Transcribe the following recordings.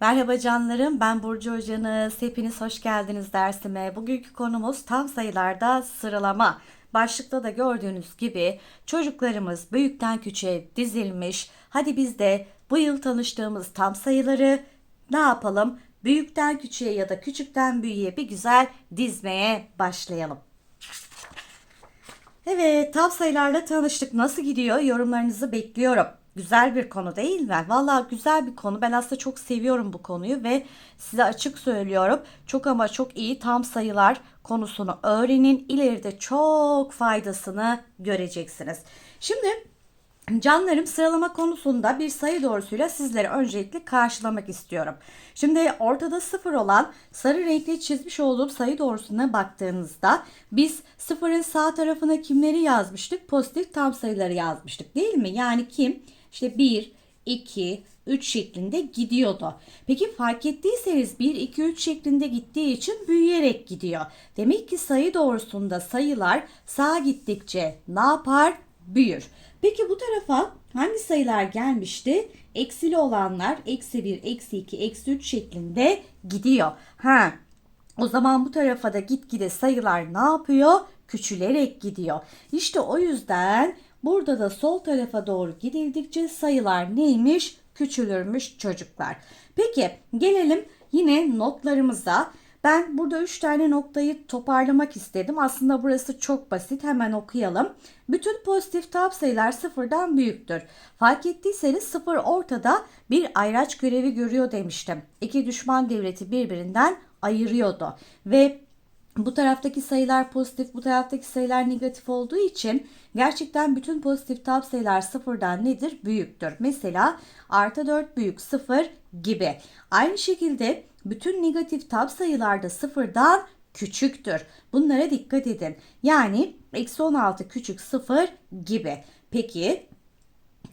Merhaba canlarım, ben Burcu Hocanız. Hepiniz hoş geldiniz dersime. Bugünkü konumuz tam sayılarda sıralama. Başlıkta da gördüğünüz gibi çocuklarımız büyükten küçüğe dizilmiş. Hadi biz de bu yıl tanıştığımız tam sayıları ne yapalım? Büyükten küçüğe ya da küçükten büyüğe bir güzel dizmeye başlayalım. Evet, tam sayılarla tanıştık. Nasıl gidiyor? Yorumlarınızı bekliyorum. Güzel bir konu değil mi? Valla güzel bir konu. Ben aslında çok seviyorum bu konuyu ve size açık söylüyorum. Çok ama çok iyi tam sayılar konusunu öğrenin. İleride çok faydasını göreceksiniz. Şimdi Canlarım sıralama konusunda bir sayı doğrusuyla sizleri öncelikle karşılamak istiyorum. Şimdi ortada sıfır olan sarı renkli çizmiş olduğum sayı doğrusuna baktığınızda biz sıfırın sağ tarafına kimleri yazmıştık? Pozitif tam sayıları yazmıştık değil mi? Yani kim? İşte 1, 2, 3 şeklinde gidiyordu. Peki fark ettiyseniz 1, 2, 3 şeklinde gittiği için büyüyerek gidiyor. Demek ki sayı doğrusunda sayılar sağa gittikçe ne yapar? Büyür. Peki bu tarafa hangi sayılar gelmişti? Eksili olanlar eksi 1, eksi 2, eksi 3 şeklinde gidiyor. Ha, o zaman bu tarafa da gitgide sayılar ne yapıyor? Küçülerek gidiyor. İşte o yüzden burada da sol tarafa doğru gidildikçe sayılar neymiş? Küçülürmüş çocuklar. Peki gelelim yine notlarımıza. Ben burada 3 tane noktayı toparlamak istedim. Aslında burası çok basit. Hemen okuyalım. Bütün pozitif tam sayılar sıfırdan büyüktür. Fark ettiyseniz sıfır ortada bir ayraç görevi görüyor demiştim. İki düşman devleti birbirinden ayırıyordu. Ve bu taraftaki sayılar pozitif, bu taraftaki sayılar negatif olduğu için gerçekten bütün pozitif tam sayılar sıfırdan nedir? Büyüktür. Mesela artı 4 büyük sıfır gibi. Aynı şekilde bütün negatif tam sayılarda sıfırdan küçüktür. Bunlara dikkat edin. Yani eksi 16 küçük sıfır gibi. Peki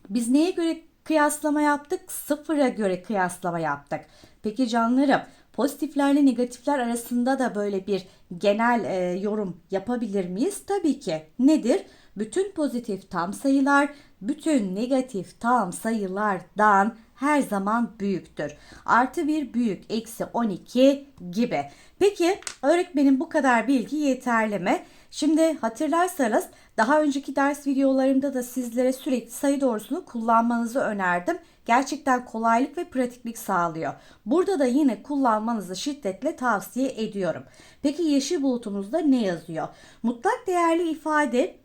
biz neye göre kıyaslama yaptık? Sıfıra göre kıyaslama yaptık. Peki canlarım pozitiflerle negatifler arasında da böyle bir genel e, yorum yapabilir miyiz? Tabii ki. Nedir? Bütün pozitif tam sayılar bütün negatif tam sayılardan her zaman büyüktür. Artı 1 büyük, eksi 12 gibi. Peki öğretmenim bu kadar bilgi yeterli mi? Şimdi hatırlarsanız daha önceki ders videolarımda da sizlere sürekli sayı doğrusunu kullanmanızı önerdim. Gerçekten kolaylık ve pratiklik sağlıyor. Burada da yine kullanmanızı şiddetle tavsiye ediyorum. Peki yeşil bulutumuzda ne yazıyor? Mutlak değerli ifade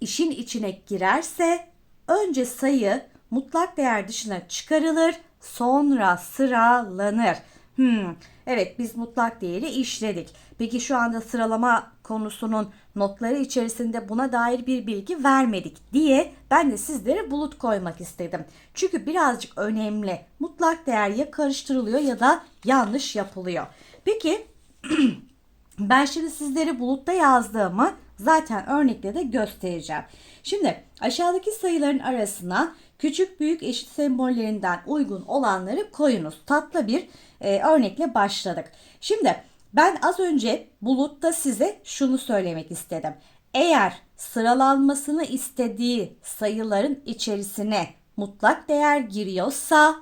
işin içine girerse önce sayı mutlak değer dışına çıkarılır, sonra sıralanır. Hmm, evet biz mutlak değeri işledik. Peki şu anda sıralama konusunun notları içerisinde buna dair bir bilgi vermedik diye ben de sizlere bulut koymak istedim. Çünkü birazcık önemli. Mutlak değer ya karıştırılıyor ya da yanlış yapılıyor. Peki ben şimdi sizlere bulutta yazdığımı zaten örnekle de göstereceğim. Şimdi aşağıdaki sayıların arasına küçük büyük eşit sembollerinden uygun olanları koyunuz. Tatlı bir e, örnekle başladık. Şimdi ben az önce bulutta size şunu söylemek istedim. Eğer sıralanmasını istediği sayıların içerisine mutlak değer giriyorsa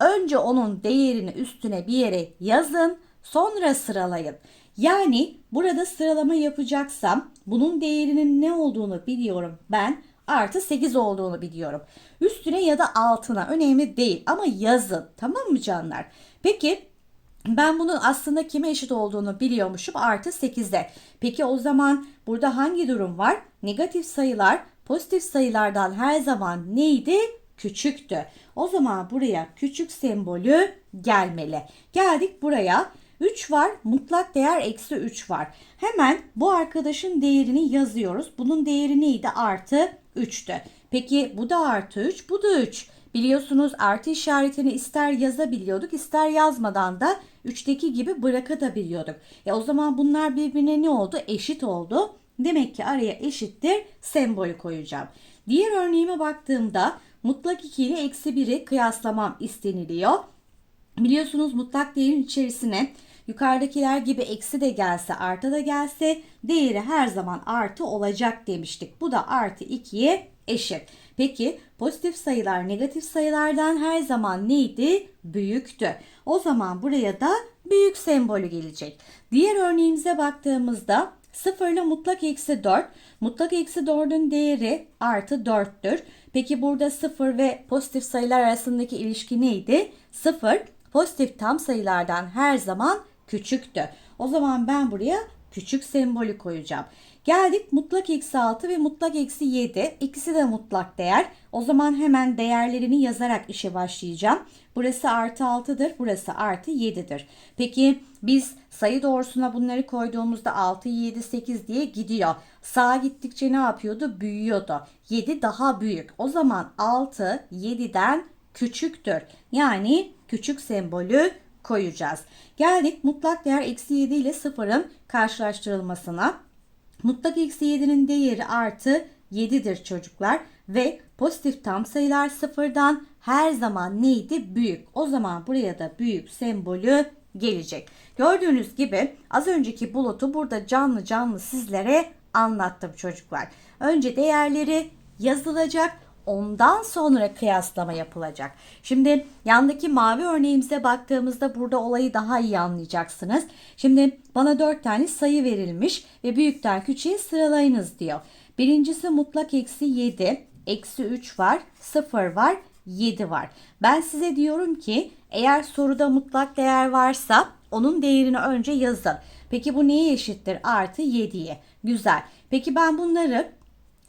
önce onun değerini üstüne bir yere yazın, sonra sıralayın. Yani burada sıralama yapacaksam bunun değerinin ne olduğunu biliyorum ben artı 8 olduğunu biliyorum. Üstüne ya da altına önemli değil ama yazın tamam mı canlar? Peki ben bunun aslında kime eşit olduğunu biliyormuşum artı 8'de. Peki o zaman burada hangi durum var? Negatif sayılar pozitif sayılardan her zaman neydi? Küçüktü. O zaman buraya küçük sembolü gelmeli. Geldik buraya. 3 var. Mutlak değer eksi 3 var. Hemen bu arkadaşın değerini yazıyoruz. Bunun değeri neydi? Artı 3'tü. Peki bu da artı 3, bu da 3. Biliyorsunuz artı işaretini ister yazabiliyorduk ister yazmadan da 3'teki gibi bırakabiliyorduk. E o zaman bunlar birbirine ne oldu? Eşit oldu. Demek ki araya eşittir sembolü koyacağım. Diğer örneğime baktığımda mutlak 2 ile eksi 1'i kıyaslamam isteniliyor. Biliyorsunuz mutlak değerin içerisine yukarıdakiler gibi eksi de gelse artı da gelse değeri her zaman artı olacak demiştik. Bu da artı 2'ye eşit. Peki pozitif sayılar negatif sayılardan her zaman neydi? Büyüktü. O zaman buraya da büyük sembolü gelecek. Diğer örneğimize baktığımızda 0 ile mutlak eksi 4. Mutlak eksi 4'ün değeri artı 4'tür. Peki burada 0 ve pozitif sayılar arasındaki ilişki neydi? 0 pozitif tam sayılardan her zaman küçüktü. O zaman ben buraya küçük sembolü koyacağım. Geldik mutlak eksi 6 ve mutlak eksi 7. İkisi de mutlak değer. O zaman hemen değerlerini yazarak işe başlayacağım. Burası artı 6'dır. Burası artı 7'dir. Peki biz sayı doğrusuna bunları koyduğumuzda 6, 7, 8 diye gidiyor. Sağa gittikçe ne yapıyordu? Büyüyordu. 7 daha büyük. O zaman 6 7'den küçüktür. Yani küçük sembolü koyacağız. Geldik mutlak değer eksi 7 ile 0'ın karşılaştırılmasına. Mutlak eksi 7'nin değeri artı 7'dir çocuklar ve pozitif tam sayılar sıfırdan her zaman neydi? Büyük. O zaman buraya da büyük sembolü gelecek. Gördüğünüz gibi az önceki bulutu burada canlı canlı sizlere anlattım çocuklar. Önce değerleri yazılacak. Ondan sonra kıyaslama yapılacak. Şimdi yandaki mavi örneğimize baktığımızda burada olayı daha iyi anlayacaksınız. Şimdi bana 4 tane sayı verilmiş ve büyükten küçüğe sıralayınız diyor. Birincisi mutlak eksi 7, eksi 3 var, 0 var, 7 var. Ben size diyorum ki eğer soruda mutlak değer varsa onun değerini önce yazın. Peki bu neye eşittir? Artı 7'ye. Güzel. Peki ben bunları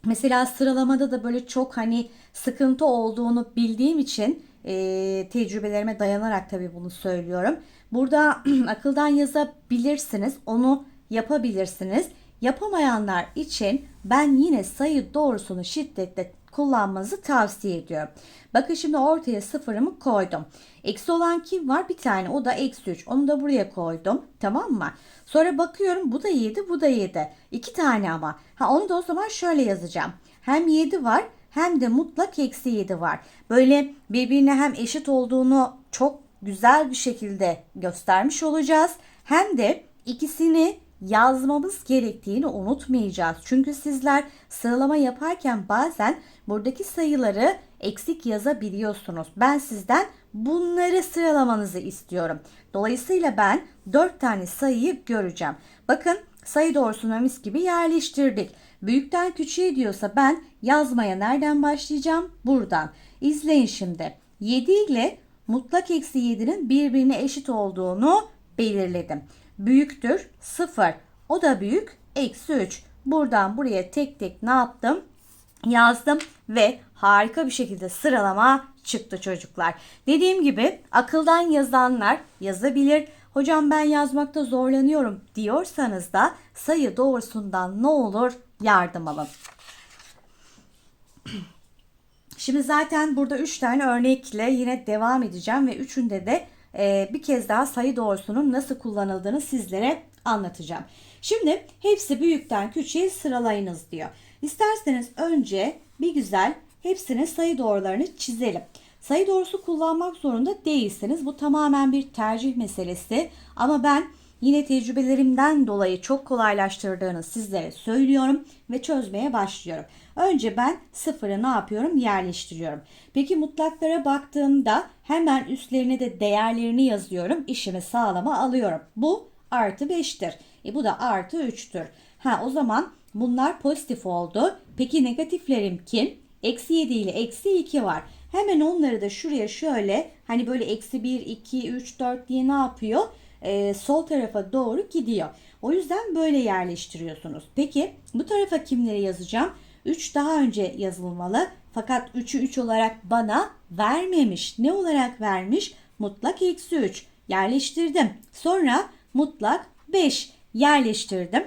Mesela sıralamada da böyle çok hani sıkıntı olduğunu bildiğim için e, tecrübelerime dayanarak tabii bunu söylüyorum. Burada akıldan yazabilirsiniz, onu yapabilirsiniz. Yapamayanlar için ben yine sayı doğrusunu şiddetle kullanmanızı tavsiye ediyorum. Bakın şimdi ortaya sıfırımı koydum. Eksi olan kim var? Bir tane o da eksi 3. Onu da buraya koydum. Tamam mı? Sonra bakıyorum bu da 7 bu da 7. İki tane ama. Ha onu da o zaman şöyle yazacağım. Hem 7 var hem de mutlak eksi 7 var. Böyle birbirine hem eşit olduğunu çok güzel bir şekilde göstermiş olacağız. Hem de ikisini yazmamız gerektiğini unutmayacağız. Çünkü sizler sıralama yaparken bazen buradaki sayıları eksik yazabiliyorsunuz. Ben sizden bunları sıralamanızı istiyorum. Dolayısıyla ben 4 tane sayıyı göreceğim. Bakın sayı doğrusuna mis gibi yerleştirdik. Büyükten küçüğe diyorsa ben yazmaya nereden başlayacağım? Buradan. İzleyin şimdi. 7 ile mutlak eksi 7'nin birbirine eşit olduğunu belirledim. Büyüktür 0. O da büyük eksi 3. Buradan buraya tek tek ne yaptım? Yazdım ve harika bir şekilde sıralama çıktı çocuklar. Dediğim gibi akıldan yazanlar yazabilir. Hocam ben yazmakta zorlanıyorum diyorsanız da sayı doğrusundan ne olur yardım alın. Şimdi zaten burada 3 tane örnekle yine devam edeceğim ve üçünde de e, bir kez daha sayı doğrusunun nasıl kullanıldığını sizlere anlatacağım. Şimdi hepsi büyükten küçüğe sıralayınız diyor. İsterseniz önce bir güzel hepsine sayı doğrularını çizelim. Sayı doğrusu kullanmak zorunda değilsiniz. Bu tamamen bir tercih meselesi. Ama ben yine tecrübelerimden dolayı çok kolaylaştırdığını sizlere söylüyorum ve çözmeye başlıyorum. Önce ben sıfırı ne yapıyorum? Yerleştiriyorum. Peki mutlaklara baktığımda hemen üstlerine de değerlerini yazıyorum. İşimi sağlama alıyorum. Bu artı 5'tir. E bu da artı 3'tür. Ha o zaman bunlar pozitif oldu. Peki negatiflerim kim? Eksi 7 ile eksi 2 var. Hemen onları da şuraya şöyle hani böyle eksi 1, 2, 3, 4 diye ne yapıyor? Ee, sol tarafa doğru gidiyor. O yüzden böyle yerleştiriyorsunuz. Peki bu tarafa kimleri yazacağım? 3 daha önce yazılmalı. Fakat 3'ü 3 olarak bana vermemiş. Ne olarak vermiş? Mutlak eksi 3. Yerleştirdim. Sonra mutlak 5 yerleştirdim.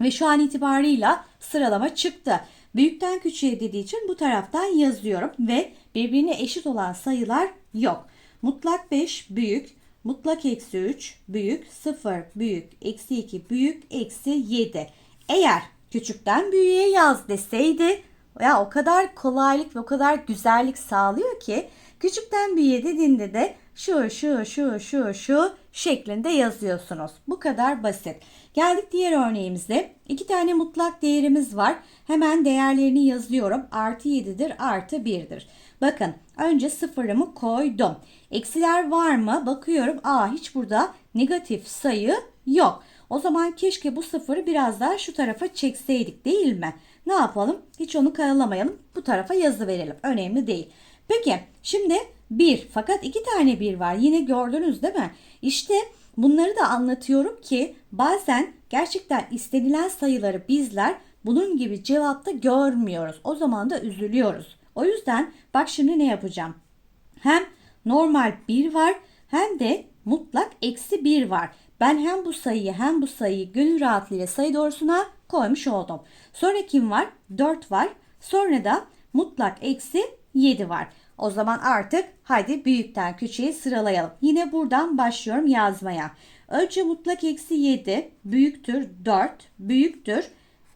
Ve şu an itibarıyla sıralama çıktı. Büyükten küçüğe dediği için bu taraftan yazıyorum ve birbirine eşit olan sayılar yok. Mutlak 5 büyük, mutlak eksi 3 büyük, 0 büyük, eksi 2 büyük, eksi 7. Eğer küçükten büyüğe yaz deseydi ya o kadar kolaylık ve o kadar güzellik sağlıyor ki küçükten büyüğe dediğinde de şu şu şu şu şu şeklinde yazıyorsunuz. Bu kadar basit. Geldik diğer örneğimize. İki tane mutlak değerimiz var. Hemen değerlerini yazıyorum. Artı 7'dir, artı 1'dir. Bakın önce sıfırımı koydum. Eksiler var mı? Bakıyorum. Aa hiç burada negatif sayı yok. O zaman keşke bu sıfırı biraz daha şu tarafa çekseydik değil mi? Ne yapalım? Hiç onu karalamayalım. Bu tarafa yazı verelim. Önemli değil. Peki şimdi 1 fakat 2 tane 1 var. Yine gördünüz değil mi? İşte bunları da anlatıyorum ki bazen gerçekten istenilen sayıları bizler bunun gibi cevapta görmüyoruz. O zaman da üzülüyoruz. O yüzden bak şimdi ne yapacağım? Hem normal 1 var hem de mutlak eksi 1 var. Ben hem bu sayıyı hem bu sayıyı gönül rahatlığıyla sayı doğrusuna koymuş oldum. Sonra kim var? 4 var. Sonra da mutlak eksi 7 var. O zaman artık haydi büyükten küçüğe sıralayalım. Yine buradan başlıyorum yazmaya. Önce mutlak eksi 7 büyüktür 4 büyüktür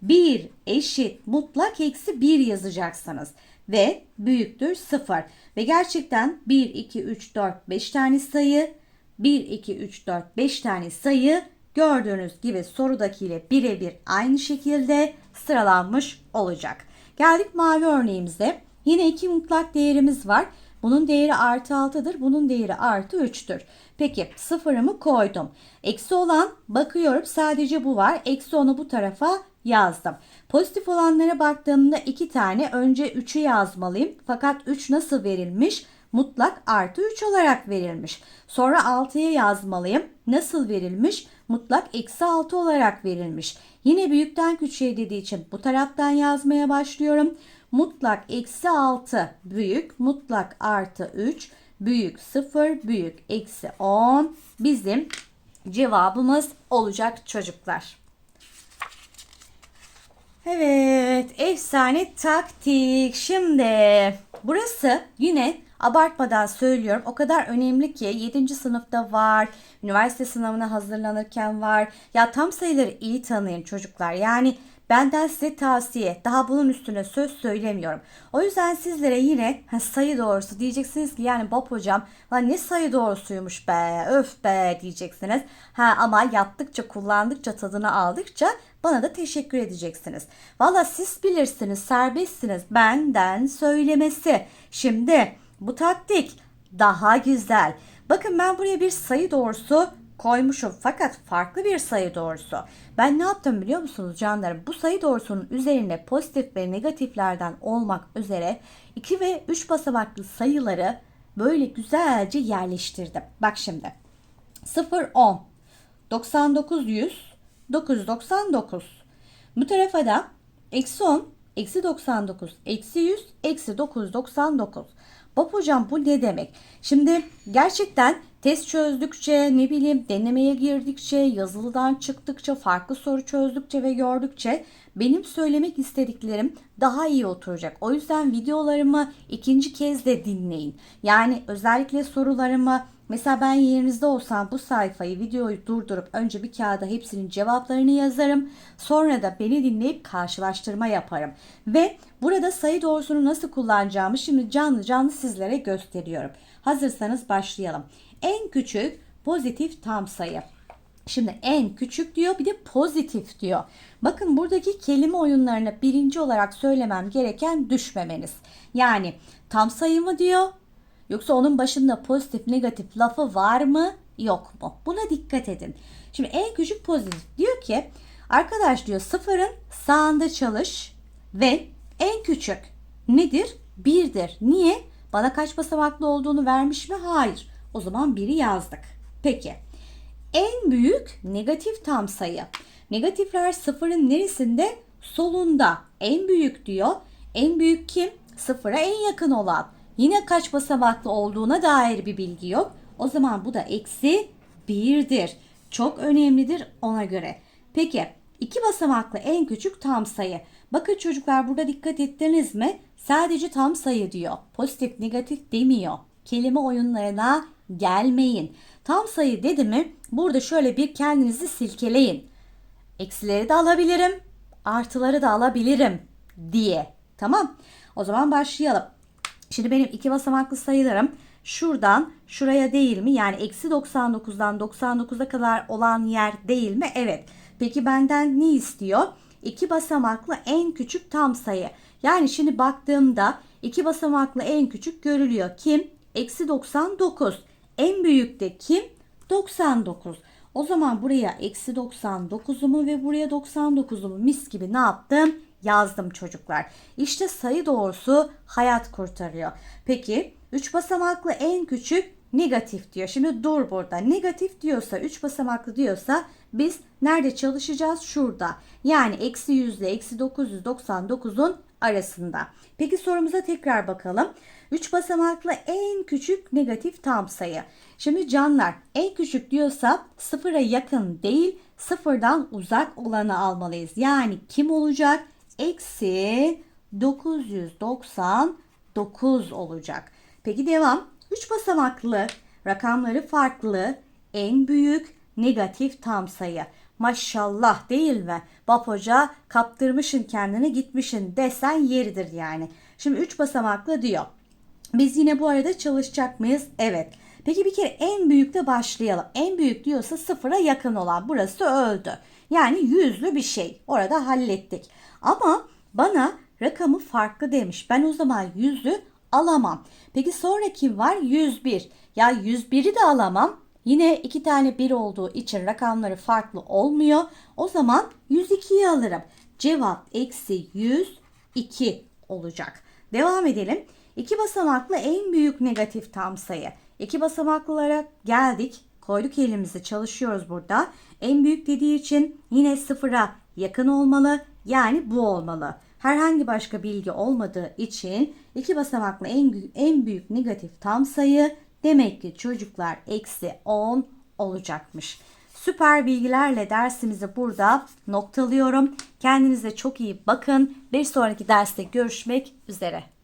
1 eşit mutlak eksi 1 yazacaksınız. Ve büyüktür 0. Ve gerçekten 1, 2, 3, 4, 5 tane sayı 1, 2, 3, 4, 5 tane sayı gördüğünüz gibi sorudakiyle birebir aynı şekilde sıralanmış olacak. Geldik mavi örneğimize. Yine iki mutlak değerimiz var. Bunun değeri artı 6'dır. Bunun değeri artı 3'tür. Peki sıfırımı koydum. Eksi olan bakıyorum sadece bu var. Eksi onu bu tarafa yazdım. Pozitif olanlara baktığımda iki tane önce 3'ü yazmalıyım. Fakat 3 nasıl verilmiş? Mutlak artı 3 olarak verilmiş. Sonra 6'ya yazmalıyım. Nasıl verilmiş? Mutlak eksi 6 olarak verilmiş. Yine büyükten küçüğe dediği için bu taraftan yazmaya başlıyorum. Mutlak eksi 6 büyük, mutlak artı 3 büyük 0 büyük eksi 10 bizim cevabımız olacak çocuklar. Evet, efsane taktik. Şimdi burası yine abartmadan söylüyorum. O kadar önemli ki 7. sınıfta var, üniversite sınavına hazırlanırken var. Ya tam sayıları iyi tanıyın çocuklar. Yani Benden size tavsiye. Daha bunun üstüne söz söylemiyorum. O yüzden sizlere yine sayı doğrusu diyeceksiniz ki yani Bob hocam lan ne sayı doğrusuymuş be öf be diyeceksiniz. Ha ama yaptıkça kullandıkça tadını aldıkça bana da teşekkür edeceksiniz. Valla siz bilirsiniz serbestsiniz benden söylemesi. Şimdi bu taktik daha güzel. Bakın ben buraya bir sayı doğrusu koymuşum fakat farklı bir sayı doğrusu. Ben ne yaptım biliyor musunuz canlarım? Bu sayı doğrusunun üzerine pozitif ve negatiflerden olmak üzere 2 ve 3 basamaklı sayıları böyle güzelce yerleştirdim. Bak şimdi 0 10 99 100 999 bu tarafa da eksi 10 eksi 99 eksi 100 eksi 999 Bob hocam bu ne demek? Şimdi gerçekten test çözdükçe ne bileyim denemeye girdikçe yazılıdan çıktıkça farklı soru çözdükçe ve gördükçe benim söylemek istediklerim daha iyi oturacak. O yüzden videolarımı ikinci kez de dinleyin. Yani özellikle sorularımı Mesela ben yerinizde olsam bu sayfayı, videoyu durdurup önce bir kağıda hepsinin cevaplarını yazarım. Sonra da beni dinleyip karşılaştırma yaparım. Ve burada sayı doğrusunu nasıl kullanacağımı şimdi canlı canlı sizlere gösteriyorum. Hazırsanız başlayalım. En küçük pozitif tam sayı. Şimdi en küçük diyor bir de pozitif diyor. Bakın buradaki kelime oyunlarını birinci olarak söylemem gereken düşmemeniz. Yani tam sayı mı diyor Yoksa onun başında pozitif negatif lafı var mı yok mu? Buna dikkat edin. Şimdi en küçük pozitif diyor ki arkadaş diyor sıfırın sağında çalış ve en küçük nedir? Birdir. Niye? Bana kaç basamaklı olduğunu vermiş mi? Hayır. O zaman biri yazdık. Peki. En büyük negatif tam sayı. Negatifler sıfırın neresinde? Solunda. En büyük diyor. En büyük kim? Sıfıra en yakın olan. Yine kaç basamaklı olduğuna dair bir bilgi yok. O zaman bu da eksi 1'dir. Çok önemlidir ona göre. Peki iki basamaklı en küçük tam sayı. Bakın çocuklar burada dikkat ettiniz mi? Sadece tam sayı diyor. Pozitif negatif demiyor. Kelime oyunlarına gelmeyin. Tam sayı dedi mi burada şöyle bir kendinizi silkeleyin. Eksileri de alabilirim, artıları da alabilirim diye. Tamam. O zaman başlayalım. Şimdi benim iki basamaklı sayılarım şuradan şuraya değil mi? Yani eksi 99'dan 99'a kadar olan yer değil mi? Evet. Peki benden ne istiyor? İki basamaklı en küçük tam sayı. Yani şimdi baktığımda iki basamaklı en küçük görülüyor. Kim? Eksi 99. En büyük de kim? 99. O zaman buraya eksi 99'umu ve buraya 99'umu mis gibi ne yaptım? Yazdım çocuklar. İşte sayı doğrusu hayat kurtarıyor. Peki 3 basamaklı en küçük negatif diyor. Şimdi dur burada. Negatif diyorsa 3 basamaklı diyorsa biz nerede çalışacağız? Şurada. Yani eksi 100 ile eksi 999'un arasında. Peki sorumuza tekrar bakalım. 3 basamaklı en küçük negatif tam sayı. Şimdi canlar en küçük diyorsa sıfıra yakın değil sıfırdan uzak olanı almalıyız. Yani kim olacak? Eksi 999 olacak. Peki devam. 3 basamaklı rakamları farklı en büyük negatif tam sayı. Maşallah değil mi? Bap hoca kaptırmışın kendini gitmişin desen yeridir yani. Şimdi 3 basamaklı diyor. Biz yine bu arada çalışacak mıyız? Evet. Peki bir kere en büyükle başlayalım. En büyük diyorsa sıfıra yakın olan burası öldü. Yani yüzlü bir şey. Orada hallettik. Ama bana rakamı farklı demiş. Ben o zaman yüzlü alamam. Peki sonra kim var? 101. Ya 101'i de alamam. Yine iki tane bir olduğu için rakamları farklı olmuyor. O zaman 102'yi alırım. Cevap eksi 102 olacak. Devam edelim. İki basamaklı en büyük negatif tam sayı. İki basamaklılara geldik. Koyduk elimizi çalışıyoruz burada. En büyük dediği için yine sıfıra yakın olmalı. Yani bu olmalı. Herhangi başka bilgi olmadığı için iki basamaklı en, en büyük negatif tam sayı demek ki çocuklar eksi 10 olacakmış. Süper bilgilerle dersimizi burada noktalıyorum. Kendinize çok iyi bakın. Bir sonraki derste görüşmek üzere.